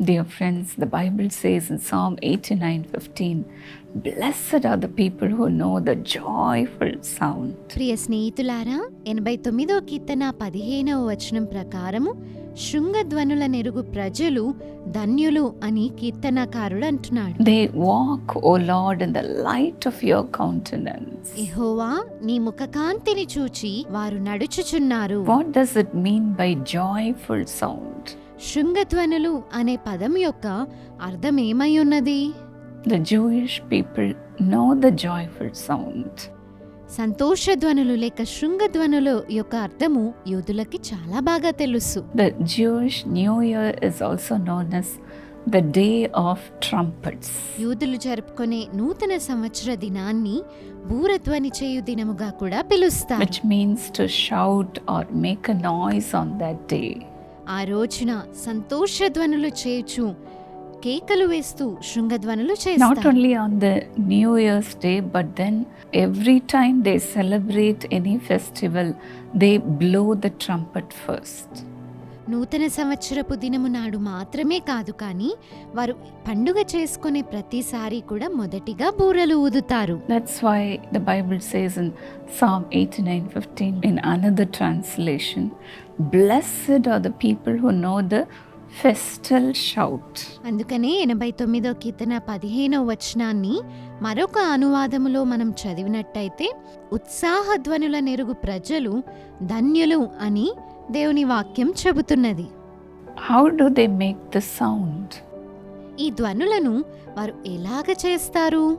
Dear friends, the Bible says in Psalm 89 15, Blessed are the people who know the joyful sound. ప్రియ స్నేహితులారా ఎనభై తొమ్మిదో కీర్తన పదిహేనవ వచనం ప్రకారము శృంగధ్వనుల నెరుగు ప్రజలు ధన్యులు అని కీర్తనకారుడు అంటున్నాడు They walk, O Lord, in the light of your countenance. యెహోవా నీ ముఖకాంతిని చూచి వారు నడుచుచున్నారు What does it mean by joyful sound? శృంగధ్వనులు అనే పదం యొక్క అర్థం ఏమై ఉన్నది the Jewish people know the joyful sound సంతోషధ్వనులు లేక శృంగధ్వనులు యొక్క అర్థము యోధులకి చాలా బాగా తెలుసు. The Jewish new year is also known as the day of trumpets యోధులు జరుపుకునే నూతన సంవత్సర దినాన్ని భూరధ్వని చేయు దినముగా కూడా పిలుస్తారు. Means to shout or make on that day ఆ రోజున సంతోష ధ్వనులు చేయచ్చు కేకలు వేస్తూ శృంగ ధ్వనులు చేస్తారు not only on the new year's day but then every time they celebrate any festival they blow the trumpet first నూతన సంవత్సరపు దినము నాడు మాత్రమే కాదు కానీ వారు పండుగ చేసుకునే ప్రతిసారి కూడా మొదటిగా బూరలు ఊదుతారు That's why the Bible says in Psalm 89:15 in another translation, Blessed are the people who know the festal shout. అందుకనే ఎనభై తొమ్మిదో కీర్తన పదిహేనవ వచనాన్ని మరొక అనువాదములో మనం చదివినట్టయితే ఉత్సాహధ్వనుల నెరుగు ప్రజలు ధన్యులు అని దేవుని వాక్యం చెబుతున్నది. How do they make the sound ఈ ధ్వనులను వారు ఎలాగ చేస్తారు?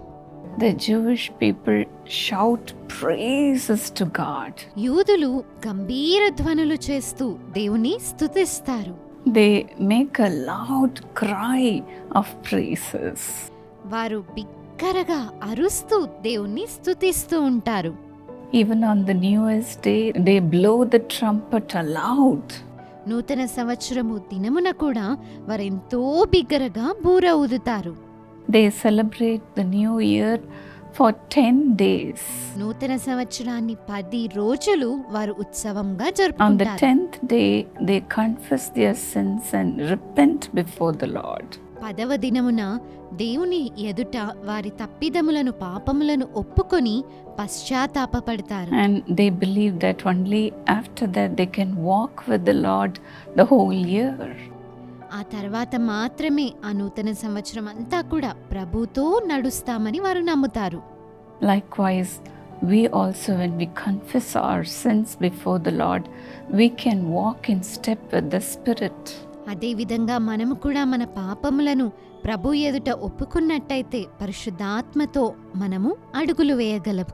The Jews people shout praises to God యూదులు గంభీర ధ్వనులు చేస్తూ దేవుని స్తుతిస్తారు. They make a loud cry of praises వారు బిగ్గరగా అరుస్తూ దేవుణ్ణి స్తుతిస్తూ ఉంటారు. Even on the year's day they blow the trump at aloud నూతన సంవత్సరము దినమున కూడా వారెంతో బిగ్గరగా బూర ఊదుతారు. They celebrate the new year for ten days నూతన సంవత్సరాన్ని పది రోజులు వారు ఉత్సవంగా జరుపుకుంటారు on the 10th day they confess their sins and repent before the Lord పదవ దినమున దేవుని ఎదుట వారి తప్పిదములను పాపములను ఒప్పుకొని పశ్చాత్తాపడతారు they believe that only after that they can walk with the Lord the whole year ఆ తర్వాత మాత్రమే ఆ నూతన సంవత్సరం అంతా కూడా ప్రభుతో నడుస్తామని వారు నమ్ముతారు. Likewise we also when we confess our sins before the Lord we can walk in step the Spirit అదేవిధంగా మనము కూడా మన పాపములను ప్రభు ఎదుట ఒప్పుకున్నట్టయితే పరిశుద్ధాత్మతో మనము అడుగులు వేయగలం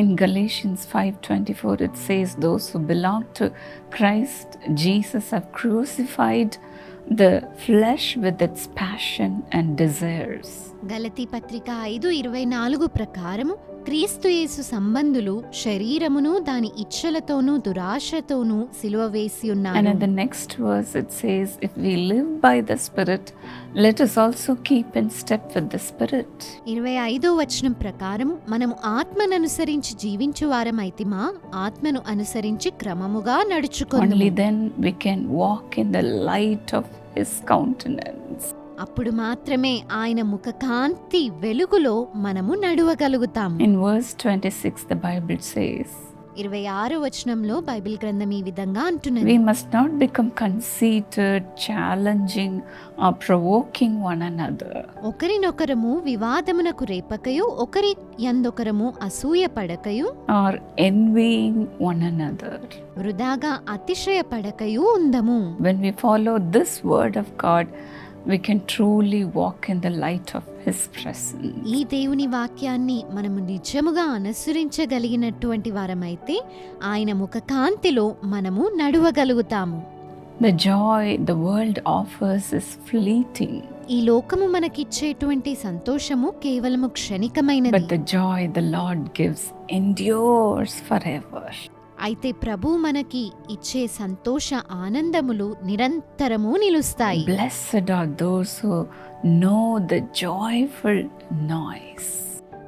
In Galatians 5:24 it says those who belong to Christ Jesus have crucified the flesh with its passion and desires. గలతీ పత్రిక ఐదు ఇరవై నాలుగు ప్రకారము క్రీస్తుయేసు సంబంధులు శరీరమును దాని ఇచ్చలతోనూ దురాశతోనూ సిలువ వేసి ఉన్నారు. మనం ఆత్మను అనుసరించి జీవించు వారమైతిమా? ఆత్మను అనుసరించి క్రమముగా నడుచుకోండి then we can walk in the light of his countenance అప్పుడు మాత్రమే ఆయన ముఖ కాంతి వెలుగులో మనము నడవగలుగుతాం in verse 26 the Bible says 26 వచనంలో బైబిల్ గ్రంథం ఈ విధంగా అంటున్నది. We not become conceited challenging or provoking one another ఒకరినొకరము వివాదమునకు రేపకయు ఒకరి యందొకరము అసూయ పడకయు ఆర్ ఎన్వీయింగ్ వన్ అనదర్ వృదాగా అతిశయ పడకయు ఉందము. When we follow this word of God we can truly walk in the light of His presence. ఈ దేవుని వాక్యాన్ని మనము నిజముగా అనుసరించగలిగినటువంటి వారమైతే ఆయన ముఖ కాంతిలో మనము నడువగలుగుతాము The joy the world offers is fleeting, ఈ లోకము మనకిచ్చేటువంటి సంతోషము కేవలము క్షణికమైనది but the joy the Lord gives endures forever. అయితే ప్రభు మనకి ఇచ్చే సంతోష ఆనందములు నిరంతరము నిలుస్తాయి. Blessed are those who know the joyful noise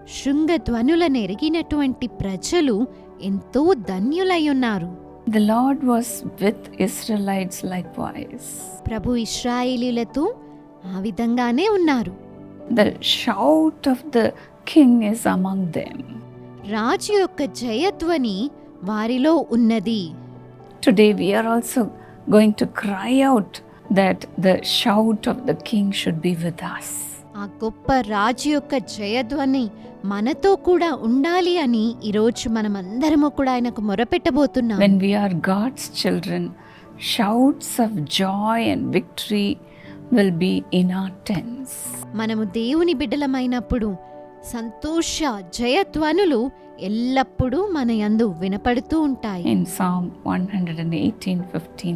Sringa ధ్వనుల నెరిగినటువంటి ప్రజలు ఎంతో ధన్యులై ఉన్నారు the Lord was with Israelites likewise ప్రభు ఇశ్రాయేలీలతో ఆ విధంగానే ఉన్నారు. The shout of the King is among them రాజు యొక్క జయధ్వని వారిలో ఉన్నది. Today we are also going to cry out that the shout of the King should be with us. ఆ గొప్ప రాజు యొక్క జయధ్వని మనతో కూడా ఉండాలి అని ఈ రోజు అందరము కూడా ఆయనకు మొరపెట్టబోతున్నాం. When we are god's children shouts of joy and victory will be in our tents. మనము దేవుని బిడ్డలమైనప్పుడు అయినప్పుడు సంతోష జయధ్వనులు ఎల్లప్పుడూ మన యందు వినపడుతూ ఉంటాయి. In psalm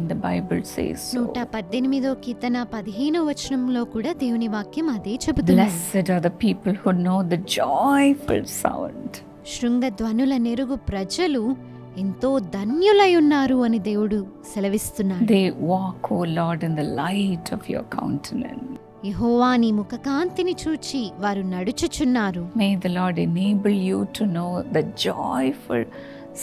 the Bible says నూట పద్దెనిమిదో కీతన పదిహేనో వచనంలో కూడా దేవుని వాక్యం అదే చెబుతుంది. People who know the joyful sound Sringa ధ్వనుల నెరుగు ప్రజలు ఎంతో ధన్యులై ఉన్నారు అని దేవుడు సెలవిస్తున్నాడు. They walk O Lord in the light of your countenance యహోవా నీ ముఖ కాంతిని చూచి వారు నడుచుచున్నారు. May the Lord enable you to know the joyful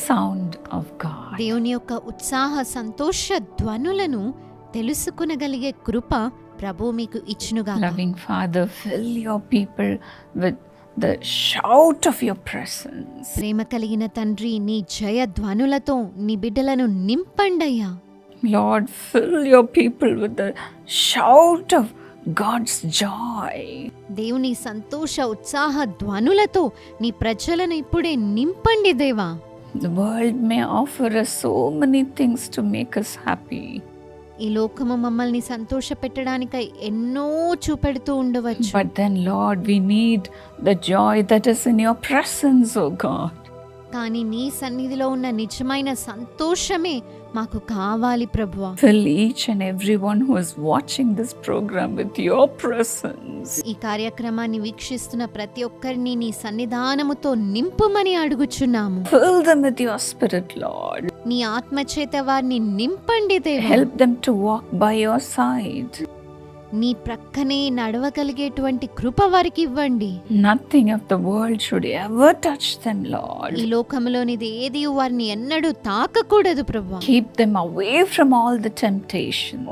sound of God దేవుని యొక్క ఉత్సాహ సంతోష ధ్వనులను తెలుసుకునగలిగే కృప ప్రభు మీకు ఇచ్చునుగా loving Father fill your people with the shout of your presence ప్రేమ కలిగిన తండ్రి నీ జయ ధ్వనులతో నీ బిడ్డలను నింపండయ్యా. Lord fill your people with the shout of God's joy దేవుని సంతోష ఉత్సాహ ధ్వనులతో నీ ప్రజలను ఇప్పుడే నింపండి దేవా. The world may offer us so many things to make us happy. ఈ లోకము మమ్మల్ని సంతోష పెట్టడానికై ఎన్నో చూపెడుతూ ఉండవచ్చు. But then Lord we need the joy that is in your presence O God కానీ నీ సన్నిధిలో ఉన్న నిజమైన సంతోషమే మాకు కావాలి ప్రభువా. Each and everyone who is watching this programme with your presence ఈ కార్యక్రమాన్ని వీక్షిస్తున్న ప్రతి ఒక్కరిని నీ సన్నిధానముతో నింపమని అడుగుచున్నాము. Fill them with your Spirit Lord నీ ఆత్మచేత వారిని నింపండి దేవా. Help them to walk by your side నీ ప్రక్కనే నడవగలిగేటువంటి కృప వారికి ఇవ్వండి. Nothing of the world should ever touch them Lord ఈ లోకములోనిది ఏది వారిని ఎన్నడూ తాకకూడదు ప్రభువా keep them away from all the temptation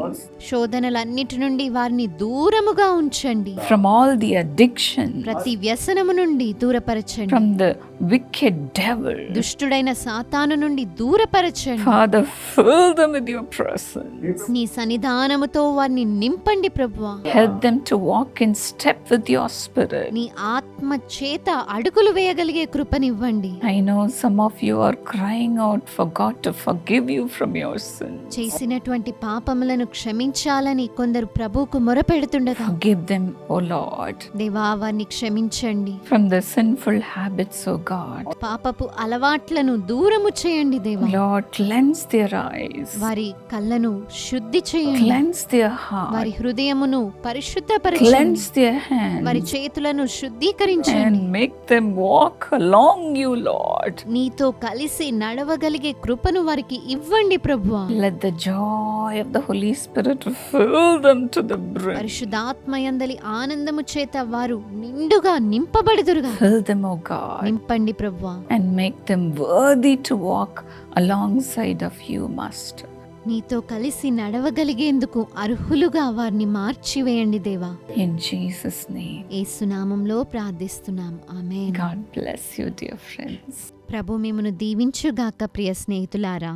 శోధనలన్నిటి నుండి వారిని దూరముగా ఉంచండి. ఫ్రమ్ ఆల్ ది అడిక్షన్ ప్రతి వ్యసనము నుండి దూరపరచండి. ఫ్రమ్ ద వికెడ్ డెవిల్ దుష్టుడైన సాతాను నుండి దూరపరచండి. Father fill them with your presence నీ సన్నిధానముతో వారిని నింపండి ప్రభు. నీ ఆత్మ చేత అడుగులు వేయగలిగే కృపనివ్వండి. I know you are crying out for God to forgive your sin చేసినటువంటి పాపములను క్షమించాలని కొందరు ప్రభువుకు మొరపెడుతుండగా. గివ్ దెం ఓ లార్డ్ దేవా వారిని క్షమించండి. From the sinful habits O God పాపపు అలవాట్లను దూరము చేయండి దేవా. లార్డ్ క్లెన్స్ దేర్ ఐస్ వారి కళ్ళను శుద్ధి చేయండి. క్లెన్స్ దేర్ హార్ట్ వారి హృదయం హృదయమును పరిశుద్ధపరచండి cleanse their వారి hands, చేతులను శుద్ధీకరించండి and make them walk along you, Lord. నీతో కలిసి నడవగలిగే కృపను వారికి ఇవ్వండి ప్రభువా Let the joy of the Holy Spirit fill them to the brim. పరిశుద్ధాత్మయందలి ఆనందము చేత వారు నిండుగా నింపబడుదురుగా Fill them, O God, నింపండి ప్రభువా and make them worthy to walk alongside of you, Master. నీతో కలిసి నడవగలిగేందుకు అర్హులుగా వారిని మార్చివేయండి దేవా In Jesus' name. ఏసునామంలో ప్రార్థిస్తున్నాం ఆమె God bless you, dear friends. ప్రభు మిమ్మను దీవించుగాక ప్రియ స్నేహితులారా